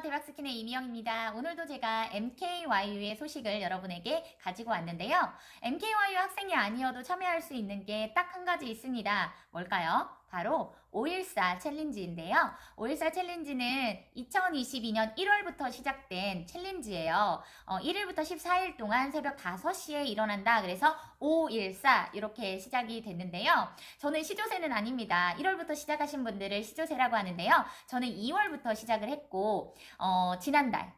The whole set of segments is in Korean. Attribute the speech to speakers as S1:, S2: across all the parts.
S1: 대박스킨의 이미영입니다. 오늘도 제가 MKYU의 소식을 여러분에게 가지고 왔는데요. MKYU 학생이 아니어도 참여할 수 있는 게 딱 한 가지 있습니다. 뭘까요? 바로 514 챌린지인데요. 514 챌린지는 2022년 1월부터 시작된 챌린지예요. 어, 1일부터 14일 동안 새벽 5시에 일어난다. 그래서 514 이렇게 시작이 됐는데요. 저는 시조새는 아닙니다. 1월부터 시작하신 분들을 시조새라고 하는데요. 저는 2월부터 시작을 했고, 어, 지난달,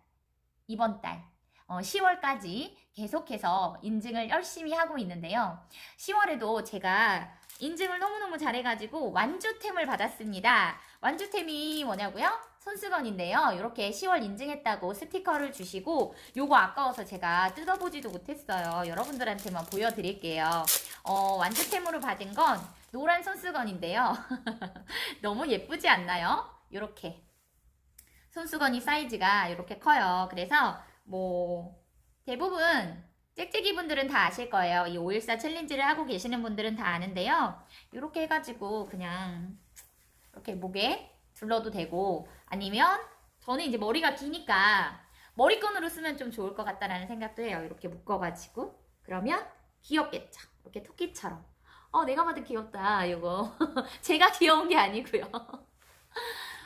S1: 이번 달, 어, 10월까지 계속해서 인증을 열심히 하고 있는데요. 10월에도 제가 인증을 너무너무 잘해가지고 완주템을 받았습니다. 완주템이 뭐냐고요? 손수건인데요. 이렇게 10월 인증했다고 스티커를 주시고 요거 아까워서 제가 뜯어보지도 못했어요. 여러분들한테만 보여드릴게요. 어, 완주템으로 받은 건 노란 손수건인데요. 너무 예쁘지 않나요? 이렇게 손수건이 사이즈가 이렇게 커요. 그래서 뭐 대부분 짹짹이 분들은 다 아실 거예요. 이 514 챌린지를 하고 계시는 분들은 다 아는데요. 이렇게 해가지고 그냥 이렇게 목에 둘러도 되고 아니면 저는 이제 머리가 기니까 머리끈으로 쓰면 좀 좋을 것 같다라는 생각도 해요. 이렇게 묶어가지고 그러면 귀엽겠죠. 이렇게 토끼처럼. 어, 내가 봐도 귀엽다. 이거 제가 귀여운 게 아니고요.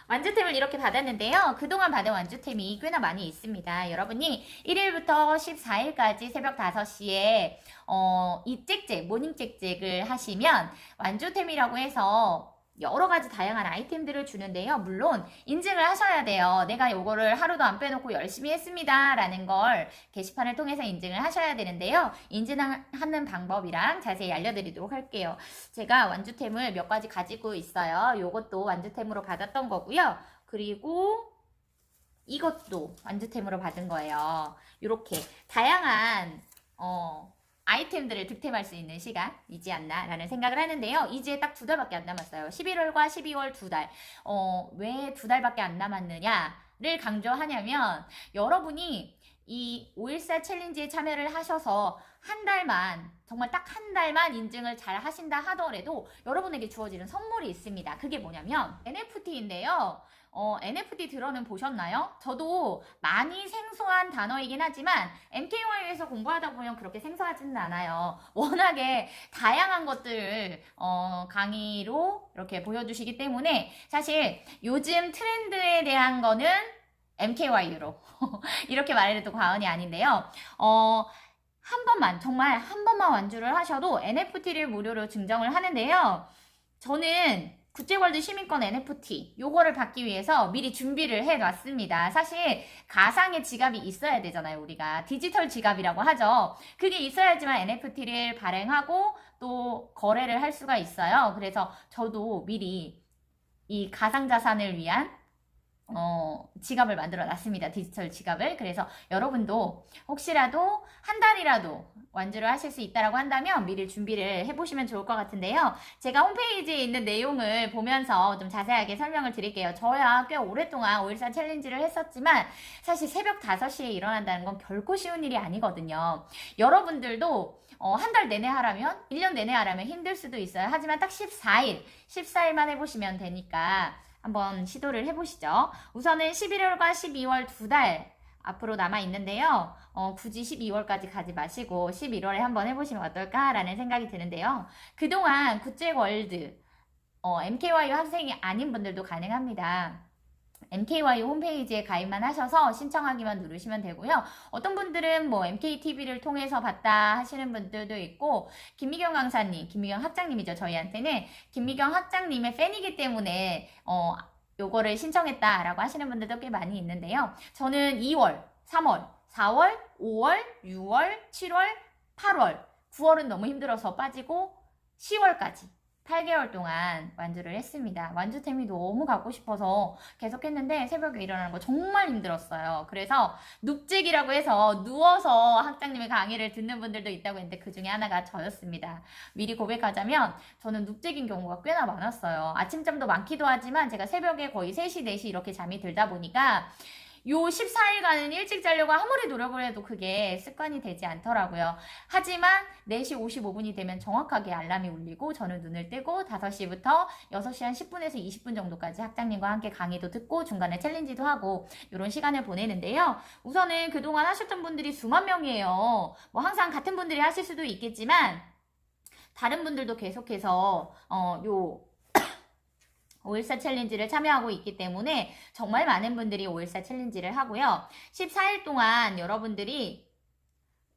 S1: 완주템을 이렇게 받았는데요. 그동안 받은 완주템이 꽤나 많이 있습니다. 여러분이 1일부터 14일까지 새벽 5시에 어, 이 짹짹, 모닝 짹짹을 하시면 완주템이라고 해서 여러 가지 다양한 아이템들을 주는데요. 물론 인증을 하셔야 돼요. 내가 요거를 하루도 안 빼놓고 열심히 했습니다. 라는 걸 게시판을 통해서 인증을 하셔야 되는데요. 인증하는 방법이랑 자세히 알려드리도록 할게요. 제가 완주템을 몇 가지 가지고 있어요. 요것도 완주템으로 받았던 거고요. 그리고 이것도 완주템으로 받은 거예요. 이렇게 다양한 어, 아이템들을 득템할 수 있는 시간이지 않나라는 생각을 하는데요. 이제 딱 두 달밖에 안 남았어요. 11월과 12월 두 달. 어, 왜 두 달밖에 안 남았느냐를 강조하냐면 여러분이 이 514 챌린지에 참여를 하셔서 한 달만 정말 딱 한 달만 인증을 잘 하신다 하더라도 여러분에게 주어지는 선물이 있습니다. 그게 뭐냐면 NFT인데요. 어, NFT 들어는 보셨나요? 저도 많이 생소한 단어이긴 하지만 MKY에서 공부하다 보면 그렇게 생소하지는 않아요. 워낙에 다양한 것들을 어, 강의로 이렇게 보여주시기 때문에 사실 요즘 트렌드에 대한 거는 MKY로 이렇게 말해도 과언이 아닌데요. 어, 한 번만 정말 한 번만 완주를 하셔도 NFT를 무료로 증정을 하는데요. 저는 국제월드 시민권 NFT 요거를 받기 위해서 미리 준비를 해 놨습니다. 사실 가상의 지갑이 있어야 되잖아요. 우리가 디지털 지갑이라고 하죠. 그게 있어야지만 NFT를 발행하고 또 거래를 할 수가 있어요. 그래서 저도 미리 이 가상자산을 위한 어, 지갑을 만들어 놨습니다. 디지털 지갑을. 그래서 여러분도 혹시라도 한 달이라도 완주를 하실 수 있다라고 한다면 미리 준비를 해보시면 좋을 것 같은데요. 제가 홈페이지에 있는 내용을 보면서 좀 자세하게 설명을 드릴게요. 저야 꽤 오랫동안 514 챌린지를 했었지만 사실 새벽 5시에 일어난다는 건 결코 쉬운 일이 아니거든요. 여러분들도 어, 한 달 내내 하라면, 1년 내내 하라면 힘들 수도 있어요. 하지만 딱 14일, 14일만 해보시면 되니까 한번 시도를 해보시죠. 우선은 11월과 12월 두 달 앞으로 남아 있는데요. 어, 굳이 12월까지 가지 마시고 11월에 한번 해보시면 어떨까라는 생각이 드는데요. 그동안 국제월드 어, MKYU 학생이 아닌 분들도 가능합니다. MKYU 홈페이지에 가입만 하셔서 신청하기만 누르시면 되고요. 어떤 분들은 뭐 MKTV를 통해서 봤다 하시는 분들도 있고, 김미경 강사님, 김미경 학장님이죠. 저희한테는 김미경 학장님의 팬이기 때문에, 어, 요거를 신청했다라고 하시는 분들도 꽤 많이 있는데요. 저는 2월, 3월, 4월, 5월, 6월, 7월, 8월, 9월은 너무 힘들어서 빠지고 10월까지 8개월 동안 완주를 했습니다. 완주템이 너무 갖고 싶어서 계속 했는데 새벽에 일어나는 거 정말 힘들었어요. 그래서 눕직이라고 해서 누워서 학장님의 강의를 듣는 분들도 있다고 했는데 그 중에 하나가 저였습니다. 미리 고백하자면 저는 눕직인 경우가 꽤나 많았어요. 아침잠도 많기도 하지만 제가 새벽에 거의 3시, 4시 이렇게 잠이 들다 보니까 요 14일간은 일찍 자려고 아무리 노력을 해도 그게 습관이 되지 않더라고요. 하지만 4시 55분이 되면 정확하게 알람이 울리고 저는 눈을 뜨고 5시부터 6시 한 10분에서 20분 정도까지 학장님과 함께 강의도 듣고 중간에 챌린지도 하고 이런 시간을 보내는데요. 우선은 그동안 하셨던 분들이 수만 명이에요. 뭐 항상 같은 분들이 하실 수도 있겠지만 다른 분들도 계속해서 어 요 514 챌린지를 참여하고 있기 때문에 정말 많은 분들이 514 챌린지를 하고요. 14일 동안 여러분들이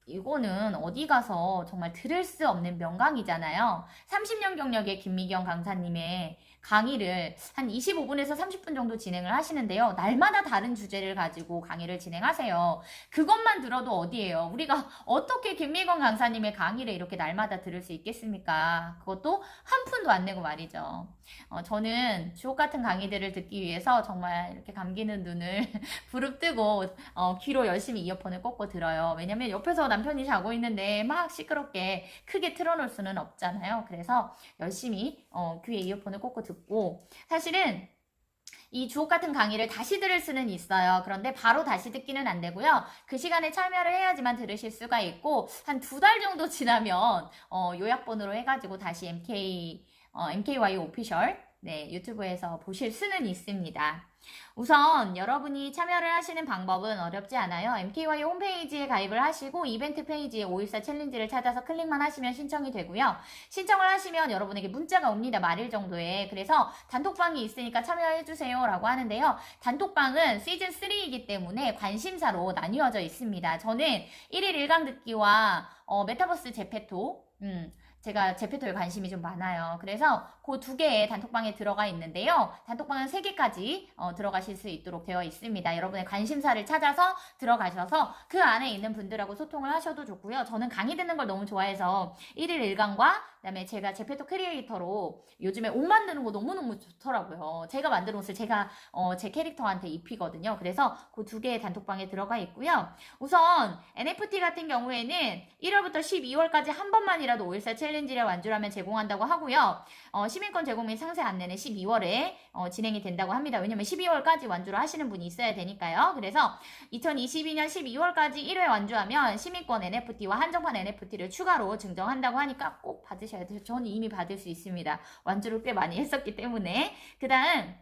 S1: 이거는 어디 가서 정말 들을 수 없는 명강이잖아요. 30년 경력의 김미경 강사님의 강의를 한 25분에서 30분 정도 진행을 하시는데요. 날마다 다른 주제를 가지고 강의를 진행하세요. 그것만 들어도 어디예요? 우리가 어떻게 김미경 강사님의 강의를 이렇게 날마다 들을 수 있겠습니까? 그것도 한 푼도 안 내고 말이죠. 어, 저는 주옥 같은 강의들을 듣기 위해서 정말 이렇게 감기는 눈을 부릅뜨고 어, 귀로 열심히 이어폰을 꽂고 들어요. 왜냐면 옆에서 남편이 자고 있는데 막 시끄럽게 크게 틀어놓을 수는 없잖아요. 그래서 열심히 어, 귀에 이어폰을 꽂고 듣고 사실은 이 주옥 같은 강의를 다시 들을 수는 있어요. 그런데 바로 다시 듣기는 안 되고요. 그 시간에 참여를 해야지만 들으실 수가 있고 한 두 달 정도 지나면 어, 요약본으로 해가지고 다시 MK 어, MKY 오피셜 네, 유튜브에서 보실 수는 있습니다. 우선 여러분이 참여를 하시는 방법은 어렵지 않아요. MKY 홈페이지에 가입을 하시고 이벤트 페이지에 514 챌린지를 찾아서 클릭만 하시면 신청이 되고요. 신청을 하시면 여러분에게 문자가 옵니다. 말일 정도에. 그래서 단톡방이 있으니까 참여해 주세요 라고 하는데요. 단톡방은 시즌 3이기 때문에 관심사로 나뉘어져 있습니다. 저는 1일 1강 듣기와 어, 메타버스 제페토 음, 제가 제페토에 관심이 좀 많아요. 그래서 그 두 개의 단톡방에 들어가 있는데요. 단톡방은 세 개까지 어, 들어가실 수 있도록 되어 있습니다. 여러분의 관심사를 찾아서 들어가셔서 그 안에 있는 분들하고 소통을 하셔도 좋고요. 저는 강의 듣는 걸 너무 좋아해서 1일 1강과 그다음에 제가 제페토 크리에이터로 요즘에 옷 만드는 거 너무너무 좋더라고요. 제가 만든 옷을 제가 어, 제 캐릭터한테 입히거든요. 그래서 그 두 개의 단톡방에 들어가 있고요. 우선 NFT 같은 경우에는 1월부터 12월까지 한 번만이라도 514 챌린지를 완주하면 제공한다고 하고요. 어, 시민권 제공 및 상세 안내는 12월에 어, 진행이 된다고 합니다. 왜냐면 12월까지 완주를 하시는 분이 있어야 되니까요. 그래서 2022년 12월까지 1회 완주하면 시민권 NFT와 한정판 NFT를 추가로 증정한다고 하니까 꼭 받으셔야 돼요. 저는 이미 받을 수 있습니다. 완주를 꽤 많이 했었기 때문에. 그 다음,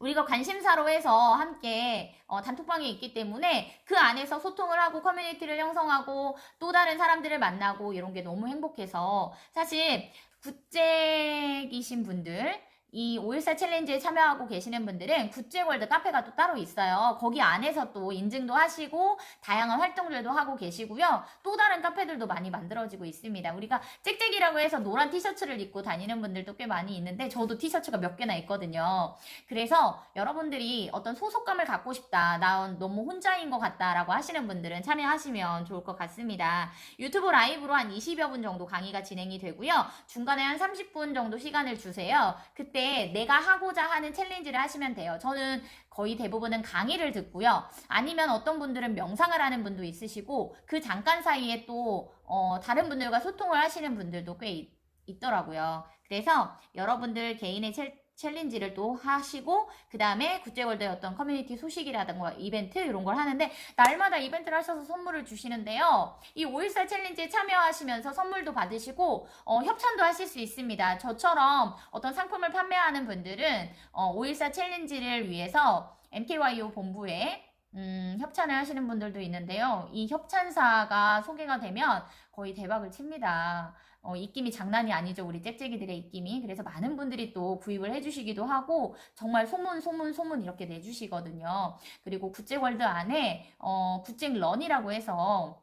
S1: 우리가 관심사로 해서 함께 어, 단톡방에 있기 때문에 그 안에서 소통을 하고 커뮤니티를 형성하고 또 다른 사람들을 만나고 이런 게 너무 행복해서 사실 국제이신 분들 이 514 챌린지에 참여하고 계시는 분들은 국제월드 카페가 또 따로 있어요. 거기 안에서 또 인증도 하시고 다양한 활동들도 하고 계시고요. 또 다른 카페들도 많이 만들어지고 있습니다. 우리가 짹짹이라고 해서 노란 티셔츠를 입고 다니는 분들도 꽤 많이 있는데 저도 티셔츠가 몇 개나 있거든요. 그래서 여러분들이 어떤 소속감을 갖고 싶다. 나 너무 혼자인 것 같다라고 하시는 분들은 참여하시면 좋을 것 같습니다. 유튜브 라이브로 한 20여 분 정도 강의가 진행이 되고요. 중간에 한 30분 정도 시간을 주세요. 그때 내가 하고자 하는 챌린지를 하시면 돼요. 저는 거의 대부분은 강의를 듣고요. 아니면 어떤 분들은 명상을 하는 분도 있으시고 그 잠깐 사이에 또 어, 다른 분들과 소통을 하시는 분들도 꽤 있, 있더라고요. 그래서 여러분들 개인의 챌, 챌린지를 또 하시고 그 다음에 국제월드의 어떤 커뮤니티 소식이라든가 이벤트 이런 걸 하는데 날마다 이벤트를 하셔서 선물을 주시는데요. 이 514 챌린지에 참여하시면서 선물도 받으시고 어, 협찬도 하실 수 있습니다. 저처럼 어떤 상품을 판매하는 분들은 어, 514 챌린지를 위해서 MKYO 본부에 음, 협찬을 하시는 분들도 있는데요. 이 협찬사가 소개가 되면 거의 대박을 칩니다. 어, 입김이 장난이 아니죠. 우리 짹짹이들의 입김이. 그래서 많은 분들이 또 구입을 해주시기도 하고, 정말 소문, 소문, 소문 이렇게 내주시거든요. 그리고 국제월드 안에, 어, 국제런이라고 해서,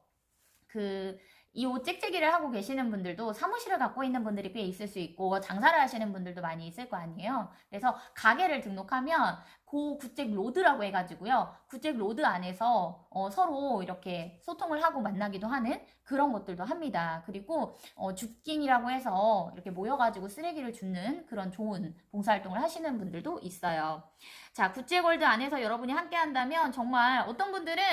S1: 그, 이옷 짹짹이를 하고 계시는 분들도 사무실을 갖고 있는 분들이 꽤 있을 수 있고 장사를 하시는 분들도 많이 있을 거 아니에요. 그래서 가게를 등록하면 고 국제 로드라고 해가지고요. 국제 로드 안에서 어, 서로 이렇게 소통을 하고 만나기도 하는 그런 것들도 합니다. 그리고 어, 줍긴이라고 해서 이렇게 모여가지고 쓰레기를 줍는 그런 좋은 봉사활동을 하시는 분들도 있어요. 자, 국제골드 안에서 여러분이 함께 한다면 정말 어떤 분들은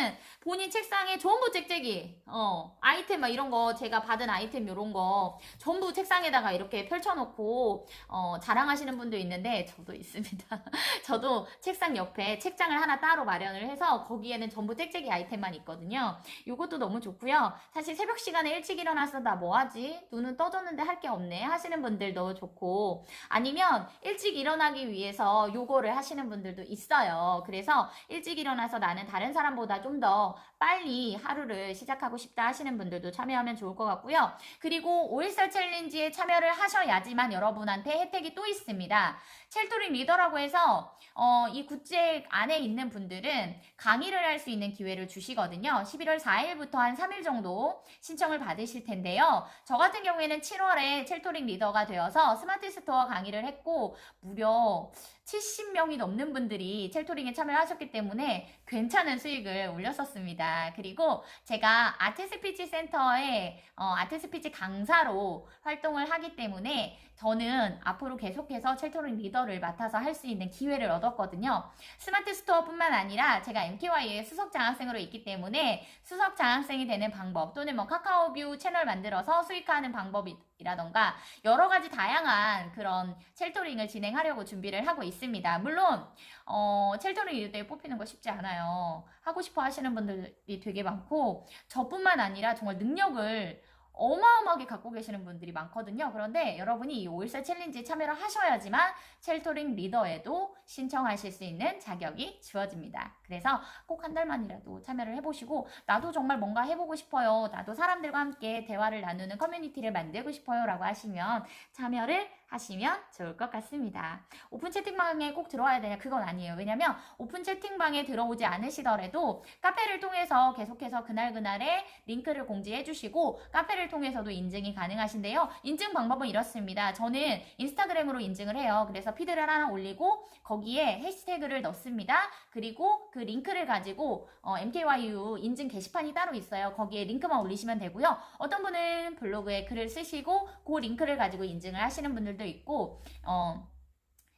S1: 본인 책상에 전부 짹짹이, 어, 아이템 막 이런 거 제가 받은 아이템 이런 거 전부 책상에다가 이렇게 펼쳐놓고 어, 자랑하시는 분도 있는데 저도 있습니다. 저도 책상 옆에 책장을 하나 따로 마련을 해서 거기에는 전부 짹짹이 아이템만 있거든요. 요것도 너무 좋고요. 사실 새벽 시간에 일찍 일어나서 나 뭐하지? 눈은 떠졌는데 할 게 없네 하시는 분들도 좋고 아니면 일찍 일어나기 위해서 요거를 하시는 분들도 있어요. 그래서 일찍 일어나서 나는 다른 사람보다 좀 더 빨리 하루를 시작하고 싶다 하시는 분들도 참여하면 좋을 것 같고요. 그리고 5일살 챌린지에 참여를 하셔야지만 여러분한테 혜택이 또 있습니다. 첼토링 리더라고 해서 어, 이 굿즈 안에 있는 분들은 강의를 할 수 있는 기회를 주시거든요. 11월 4일부터 한 3일 정도 신청을 받으실 텐데요. 저 같은 경우에는 7월에 첼토링 리더가 되어서 스마트 스토어 강의를 했고 무려 70명이 넘는 분들이 첼토링에 참여를 하셨기 때문에 괜찮은 수익을 올렸었습니다. 그리고 제가 아트 스피치 센터에 어, 아트 스피치 강사로 활동을 하기 때문에 저는 앞으로 계속해서 첼토링 리더 를 맡아서 할 수 있는 기회를 얻었거든요. 스마트 스토어뿐만 아니라 제가 MTY의 수석 장학생으로 있기 때문에 수석 장학생이 되는 방법 또는 뭐 카카오뷰 채널 만들어서 수익화하는 방법이라던가 여러 가지 다양한 그런 첼토링을 진행하려고 준비를 하고 있습니다. 물론 어, 첼토링 리더에 뽑히는 거 쉽지 않아요. 하고 싶어 하시는 분들이 되게 많고 저뿐만 아니라 정말 능력을 어마어마하게 갖고 계시는 분들이 많거든요. 그런데 여러분이 이 5일살 챌린지에 참여를 하셔야지만 첼토링 리더에도 신청하실 수 있는 자격이 주어집니다. 그래서 꼭 한 달만이라도 참여를 해보시고 나도 정말 뭔가 해보고 싶어요. 나도 사람들과 함께 대화를 나누는 커뮤니티를 만들고 싶어요. 라고 하시면 참여를 하시면 좋을 것 같습니다. 오픈 채팅방에 꼭 들어와야 되냐? 그건 아니에요. 왜냐면 오픈 채팅방에 들어오지 않으시더라도 카페를 통해서 계속해서 그날그날의 링크를 공지해 주시고 카페를 통해서도 인증이 가능하신데요. 인증 방법은 이렇습니다. 저는 인스타그램으로 인증을 해요. 그래서 피드를 하나 올리고 거기에 해시태그를 넣습니다. 그리고 그 링크를 가지고 어, MKYU 인증 게시판이 따로 있어요. 거기에 링크만 올리시면 되고요. 어떤 분은 블로그에 글을 쓰시고 그 링크를 가지고 인증을 하시는 분들도 있고 어,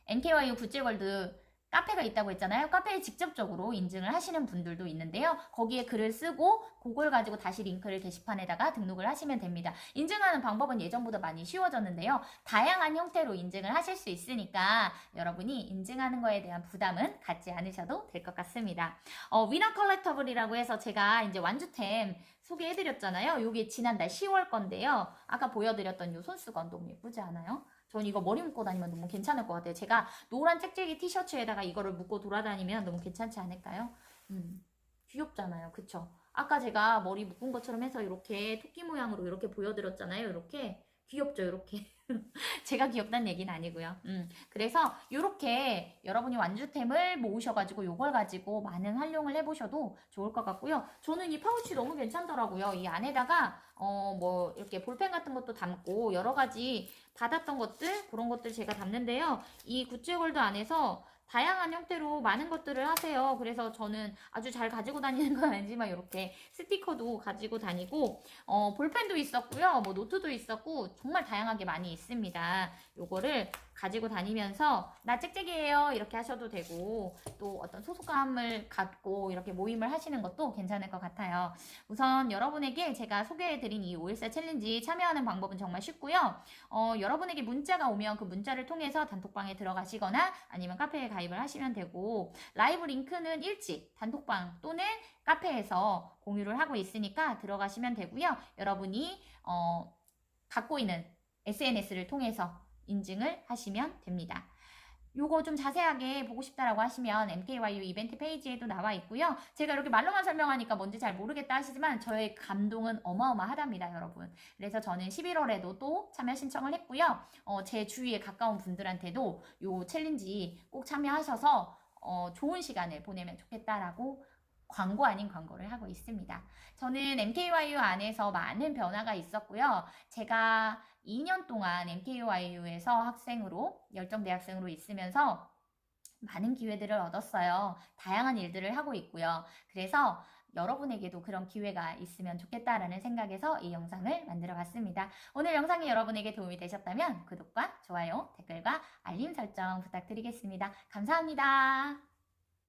S1: MKYU 굿즈월드 카페가 있다고 했잖아요. 카페에 직접적으로 인증을 하시는 분들도 있는데요. 거기에 글을 쓰고 그걸 가지고 다시 링크를 게시판에다가 등록을 하시면 됩니다. 인증하는 방법은 예전보다 많이 쉬워졌는데요. 다양한 형태로 인증을 하실 수 있으니까 여러분이 인증하는 거에 대한 부담은 갖지 않으셔도 될 것 같습니다. 어, 위너 컬렉터블이라고 해서 제가 이제 완주템 소개해드렸잖아요. 요게 지난달 10월 건데요. 아까 보여드렸던 요 손수건 너무 예쁘지 않아요? 전 이거 머리 묶고 다니면 너무 괜찮을 것 같아요. 제가 노란 짹짹이 티셔츠에다가 이거를 묶고 돌아다니면 너무 괜찮지 않을까요? 음, 귀엽잖아요. 그쵸? 아까 제가 머리 묶은 것처럼 해서 이렇게 토끼 모양으로 이렇게 보여드렸잖아요. 이렇게. 귀엽죠? 이렇게. 제가 귀엽다는 얘기는 아니고요. 음, 그래서 이렇게 여러분이 완주템을 모으셔가지고 이걸 가지고 많은 활용을 해보셔도 좋을 것 같고요. 저는 이 파우치 너무 괜찮더라고요. 이 안에다가 어 뭐 이렇게 볼펜 같은 것도 담고 여러 가지 받았던 것들 그런 것들 제가 담는데요. 이 구찌월드 안에서 다양한 형태로 많은 것들을 하세요. 그래서 저는 아주 잘 가지고 다니는 건 아니지만 이렇게 스티커도 가지고 다니고 어, 볼펜도 있었고요. 뭐 노트도 있었고 정말 다양하게 많이 있습니다. 요거를 가지고 다니면서 나 짹짹이에요 이렇게 하셔도 되고 또 어떤 소속감을 갖고 이렇게 모임을 하시는 것도 괜찮을 것 같아요. 우선 여러분에게 제가 소개해드린 이 514 챌린지 참여하는 방법은 정말 쉽고요. 어, 여러분에게 문자가 오면 그 문자를 통해서 단톡방에 들어가시거나 아니면 카페에 가입을 하시면 되고 라이브 링크는 일찍 단톡방 또는 카페에서 공유를 하고 있으니까 들어가시면 되고요. 여러분이 어, 갖고 있는 SNS를 통해서 인증을 하시면 됩니다. 요거 좀 자세하게 보고 싶다라고 하시면 MKYU 이벤트 페이지에도 나와 있고요. 제가 이렇게 말로만 설명하니까 뭔지 잘 모르겠다 하시지만 저의 감동은 어마어마하답니다, 여러분. 그래서 저는 11월에도 또 참여 신청을 했고요. 어, 제 주위에 가까운 분들한테도 요 챌린지 꼭 참여하셔서 어, 좋은 시간을 보내면 좋겠다라고 광고 아닌 광고를 하고 있습니다. 저는 MKYU 안에서 많은 변화가 있었고요. 제가 2년 동안 MKYU에서 학생으로, 열정대학생으로 있으면서 많은 기회들을 얻었어요. 다양한 일들을 하고 있고요. 그래서 여러분에게도 그런 기회가 있으면 좋겠다라는 생각에서 이 영상을 만들어 봤습니다. 오늘 영상이 여러분에게 도움이 되셨다면 구독과 좋아요, 댓글과 알림 설정 부탁드리겠습니다. 감사합니다.